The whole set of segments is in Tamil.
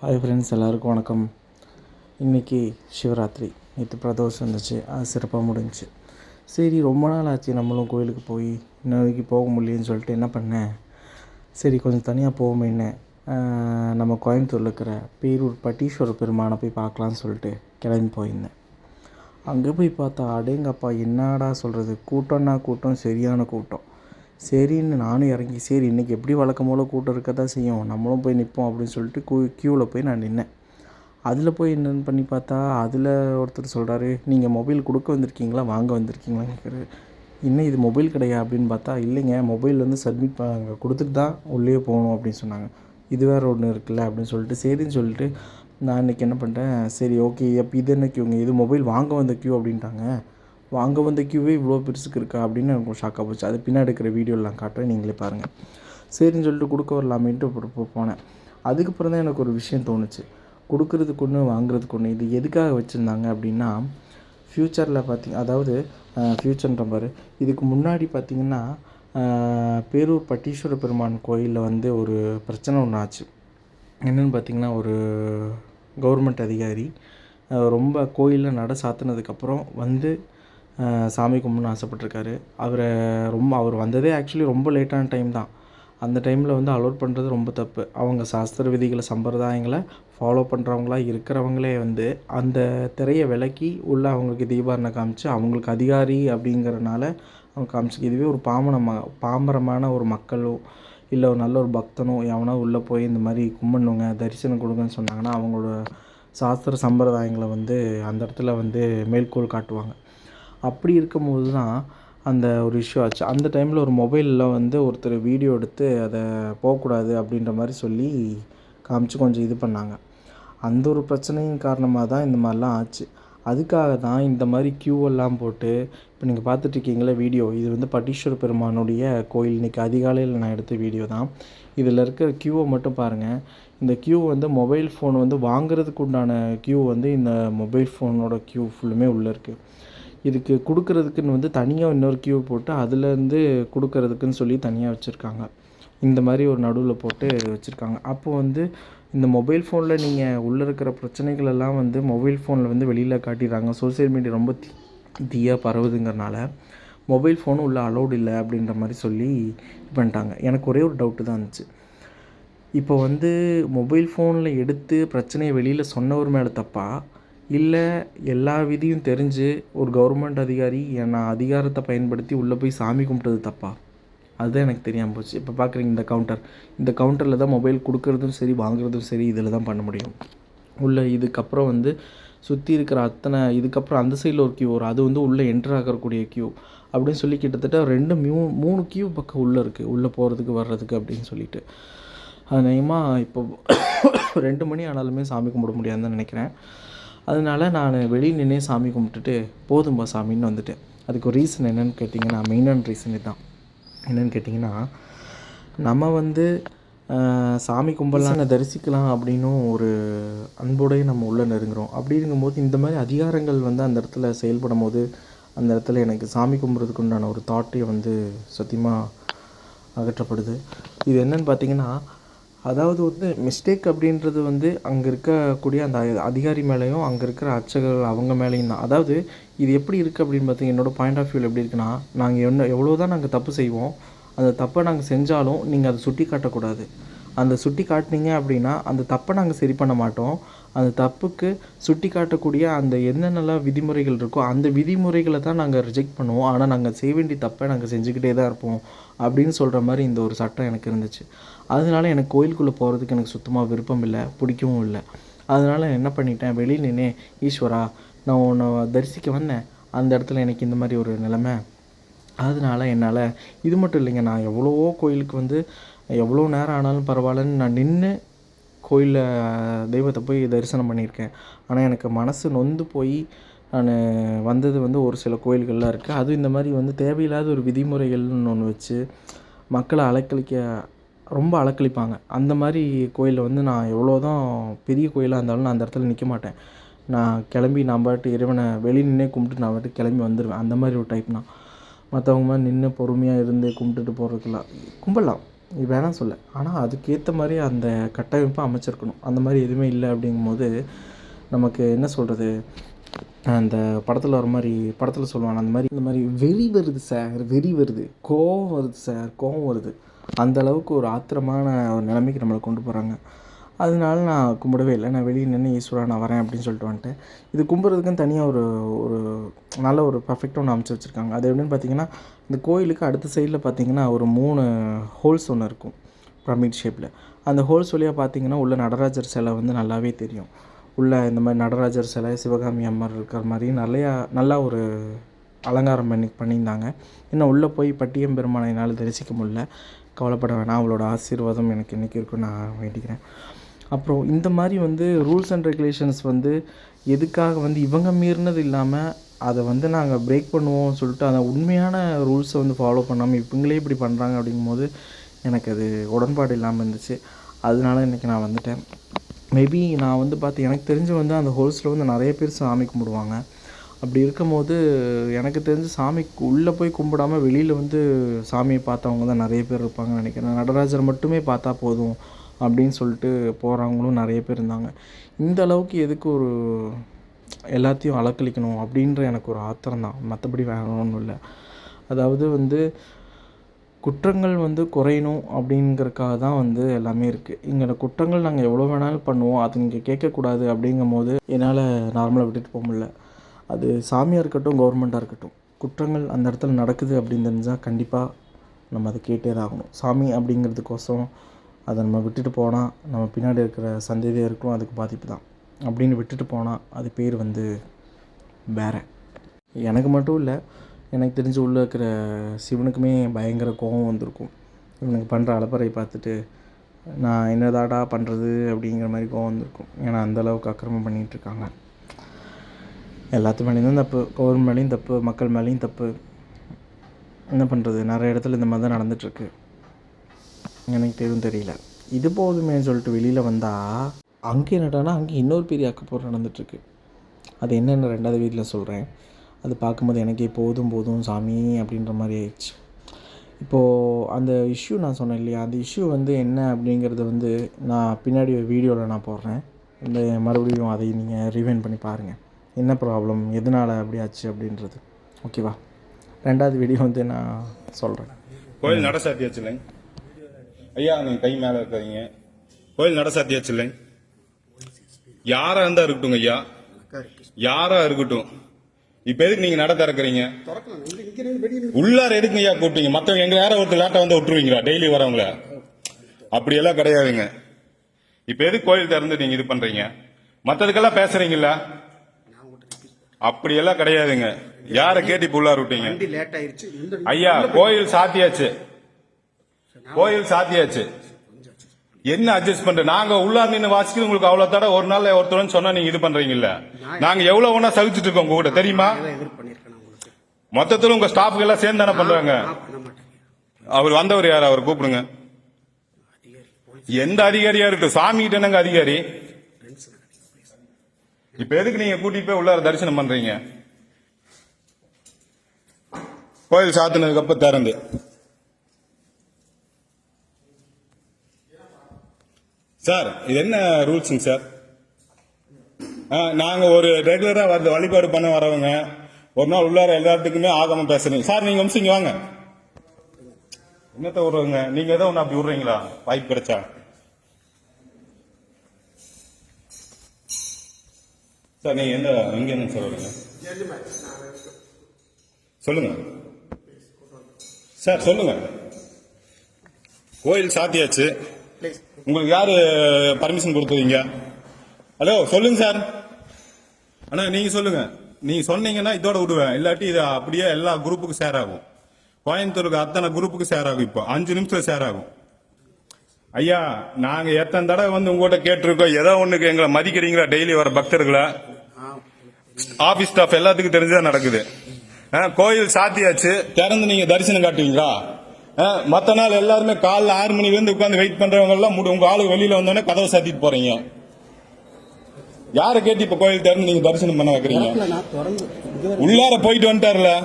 ஹாய் ஃப்ரெண்ட்ஸ் எல்லாருக்கும் வணக்கம். இன்றைக்கி சிவராத்திரி. நேற்று பிரதோஷம் இருந்துச்சு. அது சிறப்பாக முடிஞ்சுச்சு சரி ரொம்ப நாள் ஆச்சு நம்மளும் கோயிலுக்கு போய். இன்னைக்கு போக முடியலன்னு சொல்லிட்டு என்ன பண்ணேன்? சரி கொஞ்சம் தனியாக போவோமேன்னு நம்ம கோயம்புத்தூரில் இருக்கிற பேரூர் பட்டீஸ்வர பெருமானை போய் பார்க்கலான்னு சொல்லிட்டு கிளம்பி போயிருந்தேன். அங்கே போய் பார்த்தா அடேங்கப்பா என்னடா சொல்கிறது கூட்டம்னா கூட்டம் சரியான கூட்டம். சரின்னு நானும் இறங்கி சரி இன்றைக்கி எப்படி வழக்கம் போல் கூட்டம் இருக்க தான் செய்யும் நம்மளும் போய் நிற்போம் அப்படின்னு சொல்லிட்டு க்யூ க்யூவில் போய் நான் நின்றேன் அதில் போய் என்னென்னு பண்ணி பார்த்தா அதில் ஒருத்தர் சொல்கிறாரு நீங்கள் மொபைல் கொடுக்க வந்திருக்கீங்களா? வாங்க வந்திருக்கீங்களா கேட்குறாரு இன்னும் இது மொபைல் கிடையா? அப்படின்னு பார்த்தா இல்லைங்க மொபைல் வந்து சப்மிட் பண்ண கொடுத்துட்டு தான் உள்ளே போகணும் அப்படின்னு சொன்னாங்க. இது வேறு ஒன்று இருக்குல்ல அப்படின்னு சொல்லிட்டு சரின்னு சொல்லிட்டு நான் இன்றைக்கி என்ன பண்ணிட்டேன் சரி ஓகே அப்போ இது என்ன க்யூங்க இது மொபைல் வாங்க வந்த க்யூ அப்படின்ட்டாங்க. வாங்க வந்த கியூவே இவ்வளோ பெருசுக்கு இருக்கா அப்படின்னு எனக்கு ஷாக்காக போச்சு. அது பின்னாடி இருக்கிற வீடியோலாம் காட்டுறேன் நீங்களே பாருங்கள் சரின்னு சொல்லிட்டு கொடுக்க வரலாமேன்ட்டு அப்புறம் போனேன். அதுக்கப்புறம் தான் எனக்கு ஒரு விஷயம் தோணுச்சு. கொடுக்கறதுக்கு ஒன்று வாங்குறதுக்கு ஒன்று இது எதுக்காக வச்சுருந்தாங்க அப்படின்னா ஃப்யூச்சரில் பார்த்திங்க அதாவது ஃப்யூச்சர்ன்ற பாரு இதுக்கு முன்னாடி பார்த்திங்கன்னா பேரூர் பட்டீஸ்வர பெருமான் கோயிலில் வந்து ஒரு பிரச்சனை ஒன்று ஆச்சு. என்னென்னு பார்த்தீங்கன்னா ஒரு கவர்மெண்ட் அதிகாரி ரொம்ப கோயிலில் நட சாத்தினதுக்கப்புறம் வந்து சாமி கும்பிட்ணுன்னு ஆசைப்பட்டிருக்காரு. அவரை ரொம்ப அவர் வந்ததே ஆக்சுவலி ரொம்ப லேட்டான டைம் தான். அந்த டைமில் வந்து அலோட் பண்ணுறது ரொம்ப தப்பு. அவங்க சாஸ்திர விதிகளை சம்பிரதாயங்களை ஃபாலோ பண்ணுறவங்களா இருக்கிறவங்களே வந்து அந்த திரையை விலக்கி உள்ள அவங்களுக்கு தீபாரணை காமிச்சு அவங்களுக்கு அதிகாரி அப்படிங்கிறனால அவங்க காமிச்சு இதுவே ஒரு பாமன ம பாமரமான ஒரு மக்களோ இல்லை ஒரு நல்ல ஒரு பக்தனோ எவனோ உள்ளே போய் இந்த மாதிரி கும்பிடணுங்க தரிசனம் கொடுங்கன்னு சொன்னாங்கன்னா அவங்களோட சாஸ்திர சம்பிரதாயங்களை வந்து அந்த இடத்துல வந்து மேற்கோள் காட்டுவாங்க. அப்படி இருக்கும்போது தான் அந்த ஒரு இஷ்யூ ஆச்சு. அந்த டைமில் ஒரு மொபைலில் வந்து ஒருத்தர் வீடியோ எடுத்து அதை போகக்கூடாது அப்படின்ற மாதிரி சொல்லி காமிச்சு கொஞ்சம் இது பண்ணாங்க. அந்த ஒரு பிரச்சனையின் காரணமாக தான் இந்த மாதிரிலாம் ஆச்சு. அதுக்காக தான் இந்த மாதிரி க்யூவெல்லாம் போட்டு இப்போ நீங்கள் பார்த்துட்ருக்கீங்களே வீடியோ இது வந்து பட்டீஸ்வர பெருமானுடைய கோயில். இன்னைக்கு அதிகாலையில் நான் எடுத்த வீடியோ தான். இதில் இருக்கிற க்யூவை மட்டும் பாருங்கள் இந்த க்யூ வந்து மொபைல் ஃபோன் வந்து வாங்குறதுக்கு உண்டான க்யூ வந்து இந்த மொபைல் ஃபோனோட க்யூ ஃபுல்லுமே உள்ளே இருக்குது இதுக்கு கொடுக்கறதுக்குன்னு வந்து தனியாக இன்னொரு க்யூ போட்டு அதுலேருந்து கொடுக்கறதுக்குன்னு சொல்லி தனியாக வச்சுருக்காங்க. இந்த மாதிரி ஒரு நடுவில் போட்டு வச்சுருக்காங்க. அப்போ வந்து இந்த மொபைல் ஃபோனில் நீங்கள் உள்ளே இருக்கிற பிரச்சனைகள் எல்லாம் வந்து மொபைல் ஃபோனில் வந்து வெளியில் காட்டிடுறாங்க. சோஷியல் மீடியா ரொம்ப தீ தீயாக பரவுதுங்கிறனால மொபைல் ஃபோனும் உள்ளே அலௌட் இல்லை அப்படின்ற மாதிரி சொல்லி இது பண்ணிட்டாங்க. எனக்கு ஒரே ஒரு டவுட்டு தான் இருந்துச்சு. இப்போ வந்து மொபைல் ஃபோனில் எடுத்து பிரச்சனையை வெளியில் சொன்னவர் மேலே தப்பா? இல்லை எல்லா விதியும் தெரிஞ்சு ஒரு கவர்மெண்ட் அதிகாரி நான் அதிகாரத்தை பயன்படுத்தி உள்ளே போய் சாமி கும்பிட்டது தப்பா? அதுதான் எனக்கு தெரியாமல் போச்சு. இப்போ பார்க்குறீங்க இந்த கவுண்டர் இந்த கவுண்டரில் தான் மொபைல் கொடுக்கறதும் சரி வாங்குறதும் சரி இதில் தான் பண்ண முடியும். உள்ள இதுக்கப்புறம் வந்து சுற்றி இருக்கிற அத்தனை இதுக்கப்புறம் அந்த சைடில் ஒரு கியூ வரும் அது வந்து உள்ளே என்டர் ஆகக்கூடிய கியூ அப்படின்னு சொல்லி கிட்டத்தட்ட ரெண்டு மியூ மூணு கியூ பக்கம் உள்ளே இருக்குது உள்ளே போகிறதுக்கு வர்றதுக்கு அப்படின்னு சொல்லிட்டு. அது நயமாக இப்போ ரெண்டு மணி ஆனாலுமே சாமி கும்பிட முடியாதுன்னு நினைக்கிறேன். அதனால நான் வெளியே நின்று சாமி கும்பிட்டுட்டு போதும்பா சாமின்னு வந்துட்டேன். அதுக்கு ஒரு ரீசன் என்னென்னு கேட்டிங்கன்னா மெயினான ரீசன் இதுதான் என்னென்னு கேட்டிங்கன்னா நம்ம வந்து சாமி கும்பலான தரிசிக்கலாம் அப்படின்னும் ஒரு அன்போடையே நம்ம உள்ளே நெருங்குறோம். அப்படிங்கும்போது இந்த மாதிரி அதிகாரங்கள் வந்து அந்த இடத்துல செயல்படும் போது அந்த இடத்துல எனக்கு சாமி கும்பிட்றதுக்கு உண்டான ஒரு தாட்டே வந்து சத்தியமாக அகற்றப்படுது. இது என்னென்னு பார்த்தீங்கன்னா அதாவது வந்து மிஸ்டேக் அப்படின்றது வந்து அங்கே இருக்கக்கூடிய அந்த அதிகாரி மேலேயும் அங்கே இருக்கிற அர்ச்சகர்கள் அவங்க மேலேயும் தான். அதாவது இது எப்படி இருக்குது அப்படின்னு பார்த்தீங்க என்னோடய பாயிண்ட் ஆஃப் வியூவில் எப்படி இருக்குன்னா நாங்கள் என்ன எவ்வளோ தான் நாங்கள் தப்பு செய்வோம் அந்த தப்பை நாங்கள் செஞ்சாலும் நீங்கள் அதை சுட்டி காட்டக்கூடாது அந்த சுட்டி காட்டினீங்க அப்படின்னா அந்த தப்பை நாங்கள் சரி பண்ண மாட்டோம். அந்த தப்புக்கு சுட்டி காட்டக்கூடிய அந்த என்னென்னலாம் விதிமுறைகள் இருக்கோ அந்த விதிமுறைகளை தான் நாங்கள் ரிஜெக்ட் பண்ணுவோம். ஆனால் நாங்கள் செய்ய வேண்டிய தப்பை நாங்கள் செஞ்சுக்கிட்டே தான் இருப்போம் அப்படின்னு சொல்கிற மாதிரி இந்த ஒரு சட்டம் எனக்கு இருந்துச்சு. அதனால எனக்கு கோயிலுக்குள்ளே போகிறதுக்கு எனக்கு சுத்தமாக விருப்பம் இல்லை பிடிக்கவும் இல்லை. அதனால் என்ன பண்ணிட்டேன் வெளியே நின்னே ஈஸ்வரா நான் உன்னை தரிசிக்க வந்தேன். அந்த இடத்துல எனக்கு இந்த மாதிரி ஒரு நிலைமை. அதனால என்னால் இது மட்டும் இல்லைங்க நான் எவ்வளவோ கோயிலுக்கு வந்து எவ்வளோ நேரம் ஆனாலும் பரவாயில்லன்னு நான் நின்று கோயிலில் தெய்வத்தை போய் தரிசனம் பண்ணியிருக்கேன். ஆனால் எனக்கு மனசு நொந்து போய் நான் வந்தது வந்து ஒரு சில கோயில்கள்லாம் இருக்குது அதுவும் இந்த மாதிரி வந்து தேவையில்லாத ஒரு விதிமுறைகள்னு ஒன்று வச்சு மக்களை அலக்களிக்க ரொம்ப அலக்களிப்பாங்க அந்த மாதிரி கோயிலில் வந்து நான் எவ்வளோ தான் பெரிய கோயிலாக இருந்தாலும் நான் அந்த இடத்துல நிற்க மாட்டேன். நான் கிளம்பி நான் பாட்டு இறைவனை வெளியே நின்னே கும்பிட்டு நான் பாட்டு கிளம்பி வந்துடுவேன் அந்த மாதிரி ஒரு டைப் நான் மற்றவங்க மாதிரி நின்று பொறுமையாக இருந்து கும்பிட்டுட்டு போகிறதுக்கெல்லாம் கும்பிடலாம். வேணாம் சொல்ல. ஆனால் அதுக்கேற்ற மாதிரி அந்த கட்டமைப்பை அமைச்சிருக்கணும். அந்த மாதிரி எதுவுமே இல்லை அப்படிங்கும்போது நமக்கு என்ன சொல்கிறது அந்த படத்தில் வர மாதிரி படத்தில் சொல்லுவாங்க அந்த மாதிரி இந்த மாதிரி வெறி வருது சார் வெறி வருது. கோவம் வருது சார் கோவம் வருது. அந்த அளவுக்கு ஒரு ஆத்திரமான ஒரு நிலைமைக்கு நம்மளை கொண்டு போகிறாங்க அதனால நான் கும்பிடவே இல்லை. நான் வெளியே நின்று ஈஸ்வரா நான் வரேன் அப்படின்னு சொல்லிட்டு வந்துட்டேன். இது கும்பிட்றதுக்குன்னு தனியாக ஒரு ஒரு நல்ல ஒரு பர்ஃபெக்டாக ஒன்று அமைச்சு வச்சுருக்காங்க. அது எப்படின்னு பார்த்தீங்கன்னா இந்த கோயிலுக்கு அடுத்த சைடில் பார்த்தீங்கன்னா ஒரு மூணு ஹோல்ஸ் ஒன்று இருக்கும் பிரமிட் ஷேப்பில் அந்த ஹோல்ஸ் வழியாக பார்த்தீங்கன்னா உள்ள நடராஜர் சிலை வந்து நல்லாவே தெரியும். உள்ளே இந்த மாதிரி நடராஜர் சிலை சிவகாமி அம்மர் இருக்கிற மாதிரி நிறையா நல்லா ஒரு அலங்காரம் பண்ணி பண்ணியிருந்தாங்க. இன்னும் உள்ளே போய் பட்டியம் பெருமானை என்னால் தரிசிக்க முடியல. கவலைப்பட வேணாம். அவளோட ஆசீர்வாதம் எனக்கு இன்றைக்கி இருக்குன்னு நான் வேண்டிக்கிறேன். அப்புறம் இந்த மாதிரி வந்து ரூல்ஸ் அண்ட் ரெகுலேஷன்ஸ் வந்து எதுக்காக வந்து இவங்க மீறினது இல்லாமல் அதை வந்து நாங்கள் பிரேக் பண்ணுவோம் சொல்லிட்டு அந்த உண்மையான ரூல்ஸை வந்து ஃபாலோ பண்ணாமல் இவங்களே இப்படி பண்ணுறாங்க அப்படிங்கும்போது எனக்கு அது உடன்பாடு இல்லாமல் இருந்துச்சு. அதனால இன்றைக்கி நான் வந்துட்டேன். மேபி நான் வந்து பார்த்து எனக்கு தெரிஞ்சு வந்து அந்த ஹோல்ஸில் வந்து நிறைய பேர் சாமி கும்பிடுவாங்க. அப்படி இருக்கும்போது எனக்கு தெரிஞ்சு சாமிக்கு உள்ளே போய் கும்பிடாம வெளியில் வந்து சாமியை பார்த்தவங்க தான் நிறைய பேர் இருப்பாங்கன்னு நினைக்கிறேன். நடராஜர் மட்டுமே பார்த்தா போதும். அப்படின்னு சொல்லிட்டு போகிறவங்களும் நிறைய பேர் இருந்தாங்க. இந்த அளவுக்கு எதுக்கு ஒரு எல்லாத்தையும் அலக்களிக்கணும் அப்படின்ற எனக்கு ஒரு ஆத்திரம் தான். மற்றபடி வேற ஒன்றும் இல்லை. அதாவது வந்து குற்றங்கள் வந்து குறையணும் அப்படிங்கிறக்காக தான் வந்து எல்லாமே இருக்குது இங்கே குற்றங்கள் நாங்கள் எவ்வளோ வேணாலும் பண்ணுவோம். அது இங்கே கேட்கக்கூடாது அப்படிங்கும் போது என்னால் நார்மலாக விட்டுட்டு போக முடியல. அது சாமியாக இருக்கட்டும் கவர்மெண்ட்டாக இருக்கட்டும் குற்றங்கள் அந்த இடத்துல நடக்குது அப்படின்னு தெரிஞ்சால் கண்டிப்பாக நம்ம அதை கேட்டே தான் ஆகணும். சாமி அப்படிங்கிறதுக்கோசம் அதை நம்ம விட்டுட்டு போனால் நம்ம பின்னாடி இருக்கிற சந்ததியருக்கும் அதுக்கு பாதிப்பு தான். அப்படின்னு விட்டுட்டு போனால் அது பேர் வந்து வேற. எனக்கு மட்டும் இல்லை எனக்கு தெரிஞ்சு உள்ளே இருக்கிற சிவனுக்குமே பயங்கர கோபம் வந்திருக்கும். இவனுக்கு பண்ணுற அலப்பறை பார்த்துட்டு நான் என்னதாடா பண்ணுறது அப்படிங்கிற மாதிரி கோவம் வந்திருக்கும். ஏன்னா அந்த அளவுக்கு அக்கிரமம் பண்ணிகிட்ருக்காங்க எல்லாத்து மேலேயும் தான் தப்பு கவர்மெண்ட் மேலேயும் தப்பு மக்கள் மேலேயும் தப்பு. என்ன பண்ணுறது நிறைய இடத்துல இந்த மாதிரி தான் நடந்துகிட்ருக்கு எனக்கு எதுவும் தெரியல. இது போதுமேன்னு சொல்லிட்டு வெளியில் வந்தால் அங்கே என்னடானா அங்கே இன்னொரு பெரிய அக்கப்போர் நடந்துகிட்ருக்கு அது என்னென்ன ரெண்டாவது வீட்டில் சொல்கிறேன் அது பார்க்கும்போது எனக்கே போதும் போதும் சாமி அப்படின்ற மாதிரி ஆயிடுச்சு. இப்போது அந்த இஷ்யூ நான் சொன்னேன் இல்லையா? அந்த இஷ்யூ வந்து என்ன அப்படிங்கிறது வந்து நான் பின்னாடி வீடியோவில் நான் போடுறேன். இந்த மறுபடியும் அதை நீங்கள் ரிவைன் பண்ணி பாருங்கள் என்ன ப்ராப்ளம் எதனால் அப்படி ஆச்சு அப்படின்றது. ஓகேவா ரெண்டாவது வீடியோ வந்து நான் சொல்கிறேன் கோயில் நட சாத்தியாச்சு இல்லைங்க? ஐயா நீங்க கை மேல இருக்காதீங்க. கோயில் நட சாத்தியாச்சு இல்லைங்க யாரா இருந்தா இருக்கட்டும் ஐயா. யாரா இருக்கட்டும். இப்ப எதுக்கு நீங்க நட திறக்கறீங்க? உள்ளார எதுக்கு ஐயா கூப்பிட்டீங்க? மத்தவங்க எங்க யார ஒருத்தர் லேட்டா வந்து விட்டுருவீங்களா? டெய்லி வரவங்கள. அப்படி எல்லாம் கிடையாதுங்க. இப்ப எதுக்கு கோயில் திறந்து நீங்க இது பண்றீங்க? மத்ததுக்கெல்லாம் பேசுறீங்கல்ல? அப்படி எல்லாம் கிடையாதுங்க. யார கேட்டு இப்ப உள்ளார விட்டீங்க? ஐயா கோயில் சாத்தியாச்சு. கோயில் சாத்தியாச்சு. என்ன அட்ஜஸ்ட் பண்ற? நாங்க உள்ளார் நின்று வாசிக்கிறது உங்களுக்கு அவ்வளவு தடவை ஒரு நாள் ஒருத்தர் சொன்னா நீங்க இது பண்றீங்கல்ல. நாங்க எவ்வளவு ஒண்ணா சகிச்சுட்டு இருக்கோம் உங்க கூட தெரியுமா? மொத்தத்துல உங்க ஸ்டாஃப்க்கு எல்லாம் சேர்ந்து தானே பண்றாங்க? அவர் வந்தவர் யார்? அவர் கூப்பிடுங்க. எந்த அதிகாரியா இருக்கட்டும். சாமி கிட்ட என்னங்க அதிகாரி. இப்ப எதுக்கு நீங்க கூட்டிட்டு போய் உள்ளார தரிசனம் பண்றீங்க? கோயில் சாத்தினதுக்கு அப்புறம் திறந்து. சார் இது என்ன ரூல்ஸுங்க சார்? ஆ, ஒரு ரெகுலராக வந்து வழிபாடு பண்ண வரவங்க ஒரு நாள் உள்ளார எல்லாத்துக்குமே ஆகம பேசுறீங்க. சார் நீங்கள் வம்சிங்க வாங்க. என்னத்த விடுறவங்க நீங்கள் எதோ ஒன்று அப்படி விடுறீங்களா? வாய்ப்பு கிடைச்சா. சார் நீங்கள் எந்த எங்கே என்ன சார் சொல்லுங்க. சார் சொல்லுங்க. கோயில் சாத்தியாச்சு. உங்களுக்கு யாரு பர்மிஷன் கொடுத்தீங்க ஹலோ சொல்லுங்க சார் அண்ணா நீங்க சொல்லுங்க. நீங்க சொன்னீங்கன்னா இதோட விடுவேன். இல்லாட்டி இது அப்படியே எல்லா குரூப்புக்கும் ஷேர் ஆகும். கோயம்புத்தூருக்கு அத்தனை குரூப்புக்கு ஷேர் ஆகும் இப்போ. அஞ்சு நிமிஷத்தில் ஷேர் ஆகும். ஐயா நாங்க எத்தனை தடவை வந்து உங்ககிட்ட கேட்டிருக்கோம்? ஏதோ ஒண்ணுக்கு எங்களை மதிக்கிறீங்களா? டெய்லி வர பக்தர்களை? ஆஃபீஸ் ஆபீஸ் ஸ்டாஃப் எல்லாத்துக்கும் தெரிஞ்சுதான் நடக்குது. ஆ, கோயில் சாத்தியாச்சு. திறந்து நீங்க தரிசனம் காட்டுவீங்களா? மத்த நாள் எல்லாருமே காலைல ஆறு மணில இருந்து உட்கார்ந்து வெயிட் பண்றவங்க எல்லாம் முடி- உங்க ஆளு வெளியில வந்தோடனே கதவை சாத்திட்டு போறீங்க. யாரை கேட்டு இப்ப கோயில் திறந்து நீங்க தரிசனம் பண்ண வைக்கிறீங்க? உள்ளார போயிட்டு வந்துட்டார்ல?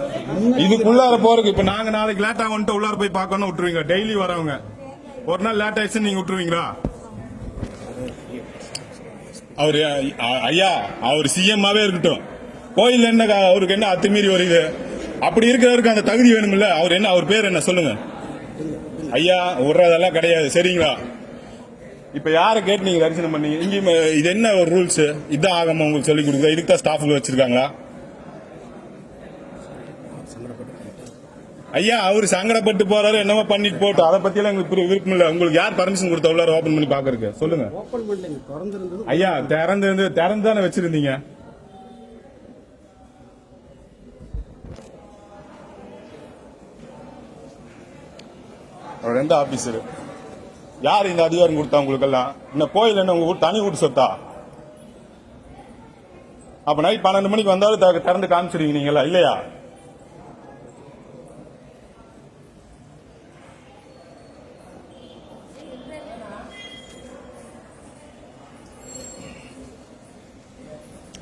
இதுக்கு உள்ளார போறதுக்கு இப்ப நாங்க நாளைக்கு லேட்டா வந்துட்டு உள்ளார போய் பார்க்கணும் விட்டுருவீங்க. டெய்லி வரவங்க. ஒரு நாள் லேட் ஆயிடுச்சுன்னு நீங்க விட்டுருவீங்களா? அவரு ஐயா அவர் சிஎம்மாவே இருக்கட்டும். கோயில் என்ன அவருக்கு என்ன அத்துமீறி வருது அப்படி இருக்கிறவருக்கு அந்த தகுதி வேணும்ல? அவர் என்ன அவர் பேர் என்ன சொல்லுங்க. ஐயா விடுறதெல்லாம் கிடையாது. சரிங்களா? இப்ப யாரை கேட்டு நீங்க தரிசனம் பண்ணீங்க? இங்க இது என்ன ஒரு ரூல்ஸ் இதான் ஆகாம உங்களுக்கு சொல்லி கொடுக்குறா இதுக்கு தான் ஸ்டாஃப்ல வச்சிருக்காங்களா? ஐயா அவர் சங்கடப்பட்டு போறாரு என்னமோ பண்ணிட்டு போட்டோம் அதை பத்தி எல்லாம் எங்களுக்கு விருப்பம் இல்ல. உங்களுக்கு யார் பர்மிஷன் கொடுத்த உள்ளார ஓபன் பண்ணி பாக்குறதுக்கு சொல்லுங்க. ஐயா திறந்து திறந்து தானே வச்சிருந்தீங்க? அவர் ரெண்டு ஆபீசர் யார் இந்த அதிகாரம் கொடுத்தா உங்களுக்கு எல்லாம் இந்த கோயில் என்ன உங்க வீட்டு தனி வீட்டு சொத்தா? அப்ப நைட் பன்னெண்டு மணிக்கு வந்தாலும் திறந்து காமிச்சிருக்கீங்க நீங்களா இல்லையா?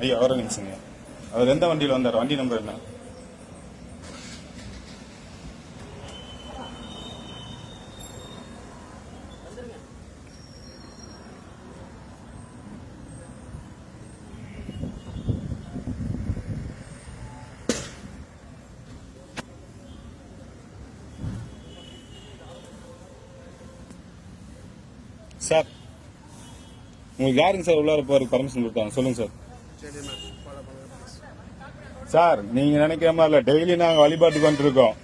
ஐயா வர நிமிஷங்க அவர் எந்த வண்டியில் வந்தார்? வண்டி நம்பர் என்ன? சார் உங்களுக்கு யாருங்க சார் உள்ளார போறதுக்கு பர்மிஷன் கொடுத்தாங்க. சொல்லுங்க சார். சார் நீங்க நினைக்கிற மாதிரி இல்ல. டெய்லி நாங்க வழிபாட்டுக்கு வந்துட்டு இருக்கோம்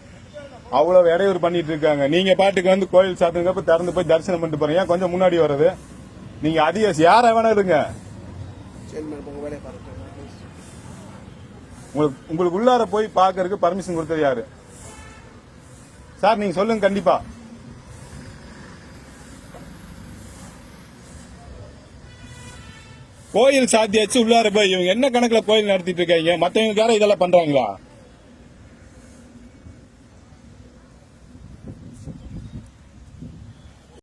அவ்வளவு இடையூறு பண்ணிட்டு இருக்காங்க. நீங்க பாட்டுக்கு வந்து கோயில் சாத்துங்கப்ப திறந்து போய் தரிசனம் பண்ணிட்டு போறீங்க. ஏன் கொஞ்சம் முன்னாடி வர்றது? நீங்க அதிக யார வேணா இருங்க. உங்கள் உங்களுக்கு உங்களுக்கு உள்ளார போய் பாக்குறதுக்கு பர்மிஷன் கொடுத்தது யாரு? சார் நீங்க சொல்லுங்க கண்டிப்பா. கோயில் சாத்தியாச்சு உள்ளார போய் இவங்க என்ன கணக்குல கோயில் நடத்திட்டு இருக்காங்க? மத்தவங்க யாரும் இதெல்லாம் பண்றாங்களா?